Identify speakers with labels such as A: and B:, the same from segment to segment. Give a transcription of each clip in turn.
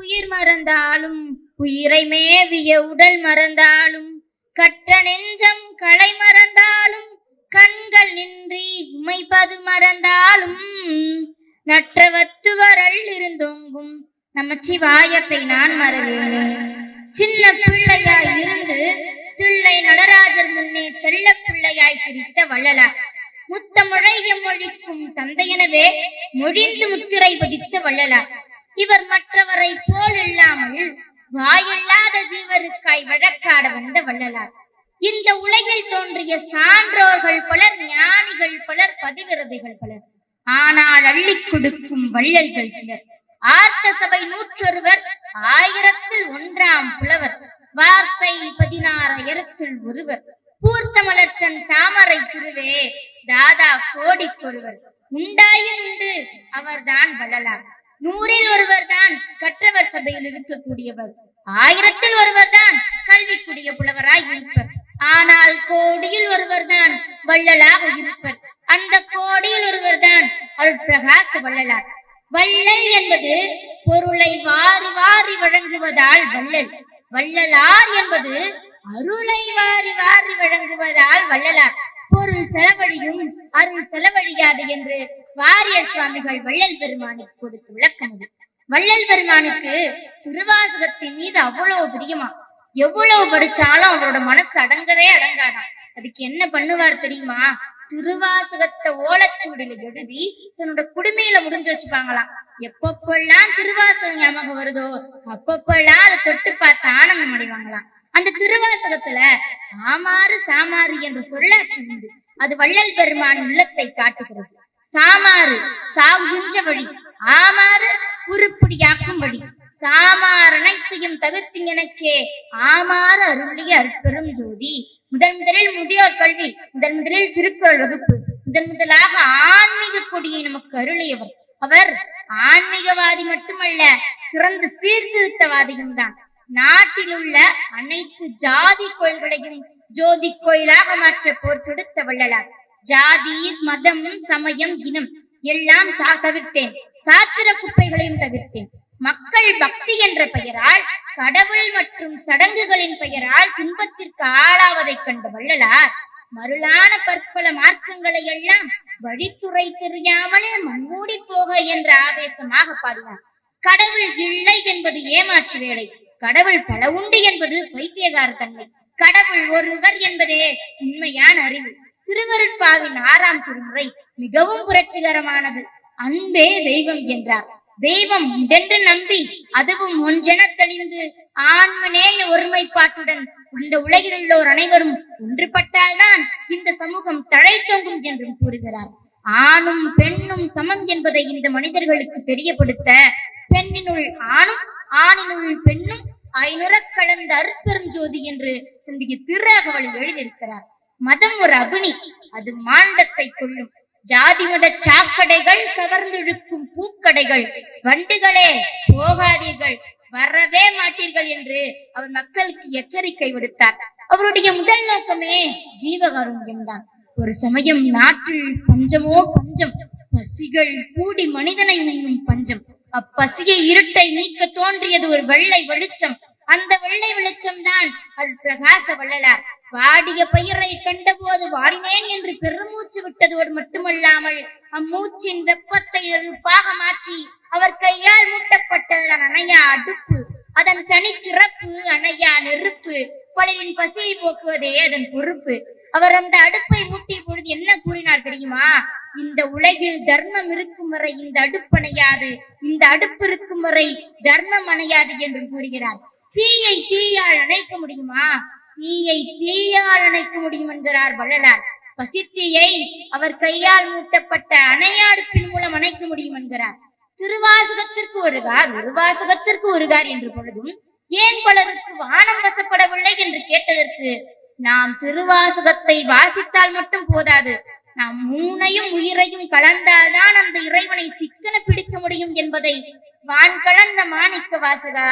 A: உயிர் மறந்தாலும் உயிரை மேவிய உடல் மறந்தாலும் கற்ற நெஞ்சம் களை மறந்தாலும் கண்கள் நின்றி உமைப்பது மறந்தாலும் நற்றவத்துவரல் இருந்தோங்கும் நமச்சிவாயத்தை நான் மறவேனே. சின்ன பிள்ளையாய் இருந்து தில்லை நடராஜர் முன்னே செல்ல பிள்ளையாய் சிரித்த வள்ளலார். முத்தமுழைய மொழிக்கும் தந்தையனவே மொழிந்து முத்திரை பதித்த வள்ளலார். இவர் மற்றவரை போல் இல்லாமல் வாயில்லாத ஜீவருக்காய் வழக்காட வந்த வள்ளலார். இந்த உலகில் தோன்றிய சான்றோர்கள் பலர் ஞானிகள் பலர் பதிவிரதைகள் பலர். ஆனால் அள்ளிக் கொடுக்கும் வள்ளல்கள் சிலர். ஆர்த்த சபை நூற்றொருவர் ஆயிரத்தில் ஒன்றாம் புலவர். வார்த்தை பதினாறாயிரத்தில் ஒருவர். பூர்த்தமலற்றன் தாமரை திருவே தாதா கோடிக்கொருவர். உண்டாயின் உண்டு அவர்தான் வள்ளலார். நூறில் ஒருவர் தான் கற்றவர் சபையில் இருக்கக்கூடியவர். ஆயிரத்தில் ஒருவர் தான் கல்விக்குரிய புலவராய் இருப்பர். ஆனால் கோடியில் ஒருவர் தான் வள்ளலாக இருப்பர். அந்த கோடியில் ஒருவர் தான் அருட்பிரகாச வள்ளலார். வள்ளல் என்பது பொருளை வாரி வாரி வழங்குவதால் வள்ளல். வள்ளலார் என்பது அருளை வாரி வாரி வழங்குவதால் வள்ளலார். பொருள் செலவழியும் அருள் செலவழியாது என்று வாரியர் சுவாமிகள் வள்ளல் பெருமானுக்கு கொடுத்து விளக்கம் இது வள்ளல் பெருமானுக்கு திருவாசகத்தின் மீது அவ்வளவு பிரியமா. எவ்வளவு படிச்சாலும் அவரோட மனசு அடங்கவே அடங்காதாம். அதுக்கு என்ன பண்ணுவார் தெரியுமா? திருவாசகத்தை ஓலச்சுவடியில எழுதி தன்னோட குடுமையில முடிஞ்சு வச்சுப்பாங்களாம். எப்பப்பெல்லாம் திருவாசகம் ஞாபகம் வருதோ அப்பப்பெல்லாம் அதை தொட்டு பார்த்து ஆனந்தம் அடைவாங்களாம். அந்த திருவாசகத்துல ஆமாறு சாமாறு என்ற சொல்லாட்சி உண்டு. அது வள்ளல் பெருமான் உள்ளத்தை காட்டுகிறது. சாமாறு சாவுகின்ற வழி. ஆமாறு உருப்படியாக்கும் வழி. சாமார் அனைத்தையும் தவிர்த்து எனக்கே ஆமாறு அருளிய அற்பெரும் ஜோதி. முதன் முதலில் முதியோர் கல்வி முதன் முதலில் திருக்குறள் வகுப்பு முதன் முதலாக ஆன்மீக கொடியை நமக்கு அருளியவர். அவர் ஆன்மீகவாதி மட்டுமல்ல சிறந்த சீர்திருத்தவாதியும் தான். நாட்டில் உள்ள அனைத்து ஜாதி கோயில்களையும் ஜோதி கோயிலாக மாற்ற போர் தொடுத்த வள்ளலார். ஜாதி மதம் சமயம் இனம் எல்லாம் சா தவிர்த்தேன். சாத்திர குப்பைகளையும் தவிர்த்தேன். மக்கள் பக்தி என்ற பெயரால் கடவுள் மற்றும் சடங்குகளின் பெயரால் துன்பத்திற்கு ஆளாவதைக் கண்ட வள்ளலார் மருளான பற்பல மார்க்கங்களை எல்லாம் வழித்துறை தெரியாமலே மண்மூடி போக என்ற ஆவேசமாக பாடினார். கடவுள் இல்லை என்பது ஏமாற்று வேலை. கடவுள் பல உண்டு என்பது வைத்தியகார தன்மை. கடவுள் ஒருவர் என்பதே உண்மையான அறிவு. திருவருட்பாவின் ஆறாம் திருமுறை மிகவும் புரட்சிகரமானது. அன்பே தெய்வம் என்றார். தெய்வம் உண்டென்று நம்பி அதுவும் ஒன்றென தெளிந்து ஆன்மநேய ஒருமைப்பாட்டுடன் இந்த உலகில் உள்ளோர் அனைவரும் ஒன்றுபட்டால்தான் இந்த சமூகம் தழைத்தோங்கும் என்றும் கூறுகிறார். ஆணும் பெண்ணும் சமம் என்பதை இந்த மனிதர்களுக்கு தெரியப்படுத்த பெண்ணினுள் ஆணும் ஆணினுள் பெண்ணும் ஐநுறக் கலந்த அற்பெரும் ஜோதி என்று தன்னுடைய திருரகவலில் எழுதியிருக்கிறார். மதம் ஒரு அபினி. அது மாண்டத்தை கொள்ளும் ஜாதி மத சாக்கடைகள் கவர்ந்திழுக்கும் பூக்கடைகள். வண்டுகளே போகாதீர்கள். வரவே மாட்டீர்கள் என்று அவர் மக்களுக்கு எச்சரிக்கை விடுத்தார். அவருடைய முதல் நோக்கமே ஜீவகாருண்யம் தான் ஒரு சமயம் நாட்டில் பஞ்சமோ பஞ்சம். பசிகள் கூடி மனிதனை உண்ணும் பஞ்சம். அப்பசியை இருட்டை நீக்க தோன்றியது ஒரு வெள்ளை வெளிச்சம். அந்த வெள்ளை வெளிச்சம் தான். அல் பிரகாச வள்ளலார். வாடிய பயிரை கண்டபோது வாடினேன் என்று பெருமூச்சு விட்டதோடு மட்டுமல்லாமல் அம்மூச்சின் வெப்பத்தை நெருப்பாக மாற்றி அவர் கையால் மூட்டப்பட்ட அணையா அடுப்பு அதன் தனிச்சிறப்பு அணையா நெருப்பு பலரின் பசியை போக்குவதே அதன் பொறுப்பு. அவர் அந்த அடுப்பை மூட்டிய பொழுது என்ன கூறினார் தெரியுமா? இந்த உலகில் தர்மம் இருக்கும் வரை இந்த அடுப்பணையாது இந்த அடுப்பு இருக்கும் வரை தர்மம் அணையாது என்று கூறுகிறார். தீயை தீயால் அணைக்க முடியுமா? தீயை தீயால் அணைக்க முடியும் என்கிறார் வள்ளலார். பசித்தீயை அவர் கையால் மூட்டப்பட்ட அணையாடுப்பின் மூலம் அணைக்க முடியும் என்கிறார். திருவாசகத்திற்கு ஒரு கார் ஒரு வாசகத்திற்கு ஒரு கார் என்று பொழுதும் ஏன் பலருக்கு வானம் வசப்படவில்லை என்று கேட்டதற்கு நாம் திருவாசகத்தை வாசித்தால் மட்டும் போதாது. நாம் மூனையும் உயிரையும் கலந்தால்தான் அந்த இறைவனை சிக்கன பிடிக்க முடியும் என்பதை வான் கலந்த மாணிக்க வாசகா?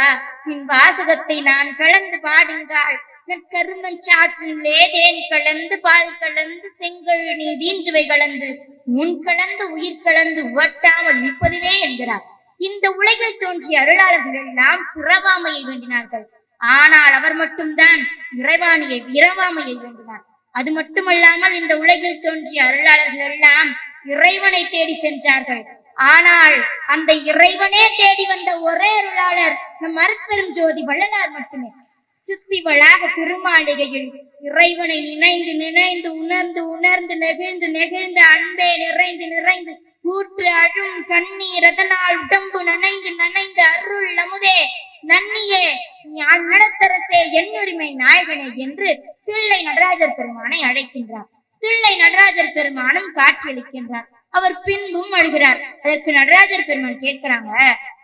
A: நின் வாசகத்தை நான் கலந்து பாடுங்கால் நற்கருமஞ்சாற்றிலே தேன் கலந்து பால் கலந்து செங்கல் நீதிஞ்சுவை கலந்து முன் கலந்து உயிர் கலந்து உவட்டாமல் நிற்பதுவே என்கிறார். இந்த உலகில் தோன்றிய அருளாளர்கள் எல்லாம் பிறவாமையை வேண்டினார்கள். ஆனால் அவர் மட்டும்தான் இறைவாணியை இரவாமையை வேண்டினார். அது மட்டுமல்லாமல் இந்த உலகில் தோன்றிய அருளாளர்கள் எல்லாம் இறைவனை தேடி சென்றார்கள். ஆனால் அந்த இறைவனே தேடி வந்த ஒரே அருளாளர் நம் அருட்பெரும் ஜோதி வள்ளலார் மட்டுமே. சித்திவளாக திருமாளிகையில் இறைவனை நினைந்து நினைந்து உணர்ந்து உணர்ந்து நெகிழ்ந்து நெகிழ்ந்து அன்பே நிறைந்து நிறைந்து ஊற்று அழும் கண்ணீர் அதனால் உடம்பு நனைந்து நனைந்து அருள் நமுதே. நன்னியே ஞான் நடத்தரசே என்னுரிமை நாயகனே என்று தில்லை நடராஜர் பெருமானை அழைக்கின்றார். தில்லை நடராஜர் பெருமானும் காட்சியளிக்கின்றார். அவர் பின்பும் அழுகிறார். அதற்கு நடராஜர் பெருமான் கேட்கிறாங்க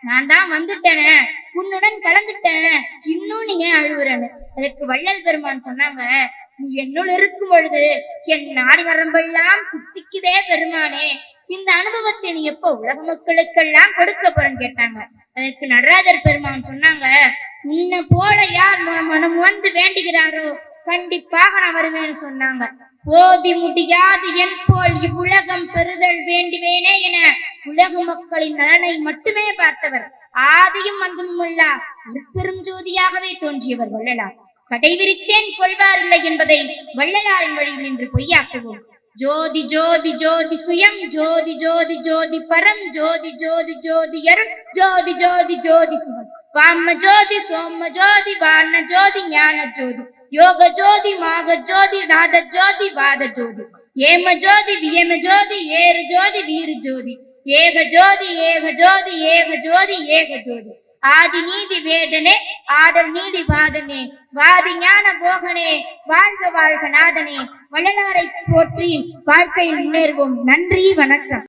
A: நான் தான் வந்துட்டேனே உன்னுடன் கலந்துட்டேன் இன்னும் நீ ஏன் அழுகுறன்னு அதற்கு வள்ளல் பெருமான் சொன்னாங்க நீ என்னுள் இருக்கும் பொழுது என் நாடி வரம்பெல்லாம் தித்திக்குதே பெருமானே இந்த அனுபவத்தை நீ எப்போ உலக மக்களுக்கெல்லாம் கொடுக்க போறேன்னு கேட்டாங்க. அதற்கு நடராஜர் பெருமான் சொன்னாங்க உன்னை போல யார் ம- மனம் வந்து வேண்டுகிறாரோ கண்டிப்பாக நான் வருவேன்னு சொன்னாங்க. போதி முடியாது என் போல் இவ்வுலகம் பெறுதல் வேண்டுவேனே என உலக மக்களின் நலனை மட்டுமே பார்த்தவர் ஆதியும் அந்தமுல்லா பெரும் ஜோதியாகவே தோன்றியவர் வள்ளலார். கடைவிரித்தேன் கொள்வாரில்லை என்பதை வள்ளலாரின் வழியில் நின்று பொய்யாக்குவோம். ஜோதி ஜோதி ஜோதி சுயம் ஜோதி ஜோதி ஜோதி பரம் ஜோதி ஜோதி ஜோதி அருள் ஜோதி ஜோதி ஜோதி சிவம் வாம ஜோதி சோம ஜோதி வான ஜோதி ஞான ஜோதி. யோக ஜோதி மாக ஜோதி நாத ஜோதி வாத ஜோதி ஏம ஜோதி வியம ஜோதி ஏறு ஜோதி வீரு ஜோதி ஏக ஜோதி ஏக ஜோதி ஏக ஜோதி ஏக ஜோதி ஆதி நீதி வேதனே ஆடல் நீதி வாதனே. வாதி ஞான போகனே வாழ்க வாழ்க நாதனே. வள்ளலாரை போற்றி வாழ்க்கையில் முன்னேறுவோம். நன்றி வணக்கம்.